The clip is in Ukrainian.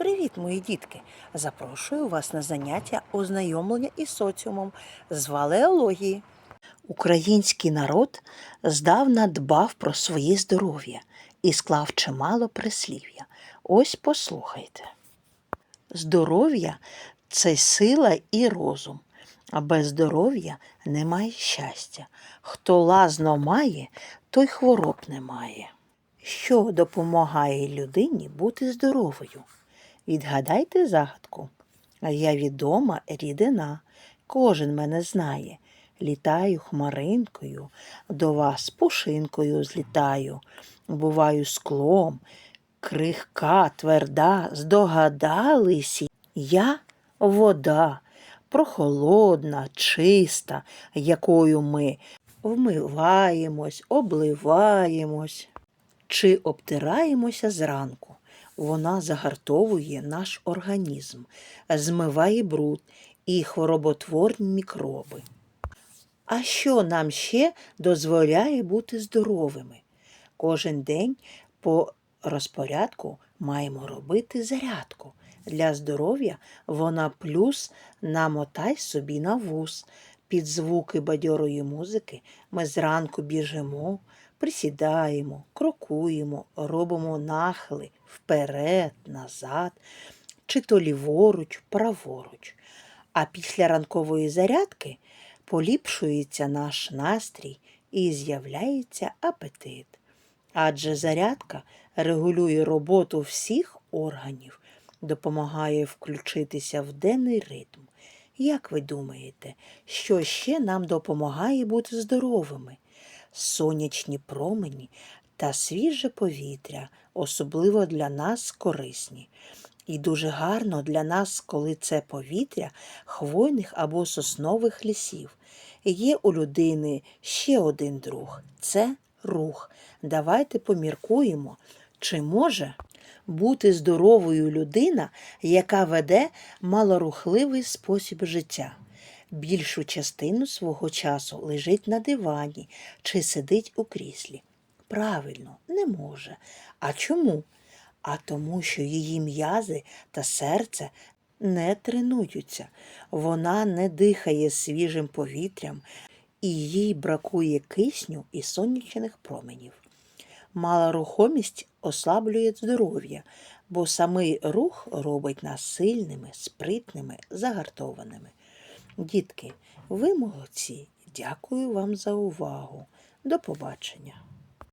Привіт, мої дітки! Запрошую вас на заняття ознайомлення із соціумом з валеології. Український народ здавна дбав про своє здоров'я і склав чимало прислів'я. Ось послухайте. Здоров'я це сила і розум, а без здоров'я немає щастя. Хто лазно має, той хвороб не має. Що допомагає людині бути здоровою? Відгадайте загадку. А я відома рідина, кожен мене знає. Літаю хмаринкою, до вас пушинкою злітаю, буваю склом, крихка, тверда, здогадалися. Я вода, прохолодна, чиста, якою ми вмиваємось, обливаємось чи обтираємося зранку. Вона загартовує наш організм, змиває бруд і хвороботворні мікроби. А що нам ще дозволяє бути здоровими? Кожен день по розпорядку маємо робити зарядку. Для здоров'я вона плюс намотай собі на вуз. Під звуки бадьорої музики ми зранку біжимо, присідаємо, крокуємо, робимо нахили вперед, назад, чи то ліворуч, праворуч. А після ранкової зарядки поліпшується наш настрій і з'являється апетит. Адже зарядка регулює роботу всіх органів, допомагає включитися в денний ритм. Як ви думаєте, що ще нам допомагає бути здоровими? Сонячні промені та свіже повітря, особливо для нас корисні. І дуже гарно для нас, коли це повітря хвойних або соснових лісів. Є у людини ще один друг це рух. Давайте поміркуємо, чи може бути здоровою людина, яка веде малорухливий спосіб життя. Більшу частину свого часу лежить на дивані чи сидить у кріслі. Правильно, не може. А чому? А тому, що її м'язи та серце не тренуються, вона не дихає свіжим повітрям і їй бракує кисню і сонячних променів. Мала рухомість ослаблює здоров'я, бо самий рух робить нас сильними, спритними, загартованими. Дітки, ви молодці. Дякую вам за увагу. До побачення.